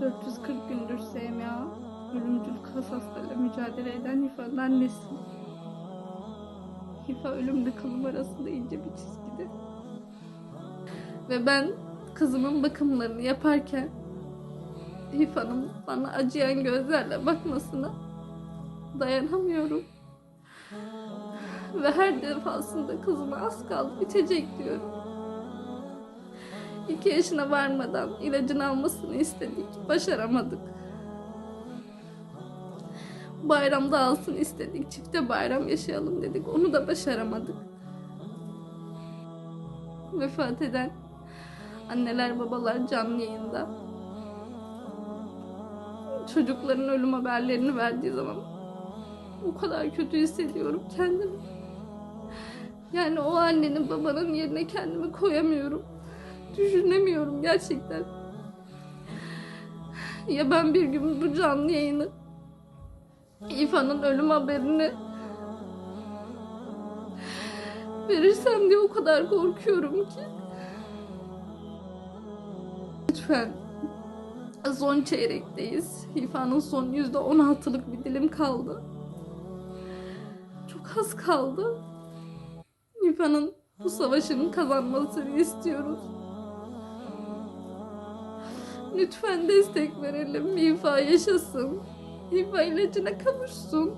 440 gündür SMA, ölümcül kas hastalığıyla mücadele eden Hifa'nın annesi. Hifa ölümle kalım arasında ince bir çizgide. Ve ben kızımın bakımlarını yaparken Hifa'nın bana acıyan gözlerle bakmasına dayanamıyorum. Ve her defasında kızıma az kaldı bitecek diyorum. İki yaşına varmadan ilacını almasını istedik. Başaramadık. Bayramda alsın istedik. Çifte bayram yaşayalım dedik. Onu da başaramadık. Vefat eden anneler babalar canlı yayında. Çocukların ölüm haberlerini verdiği zaman o kadar kötü hissediyorum kendimi. Yani o annenin babanın yerine kendimi koyamıyorum. Düşünemiyorum gerçekten. Ya ben bir gün bu canlı yayını İfa'nın ölüm haberini verirsem diye o kadar korkuyorum ki. Lütfen son çeyrekteyiz. İfa'nın son yüzde on altılık bir dilim kaldı. Çok az kaldı. İfa'nın bu savaşının kazanmasını istiyoruz. Lütfen destek verelim. İfa yaşasın. İfa ilacına kavuşsun.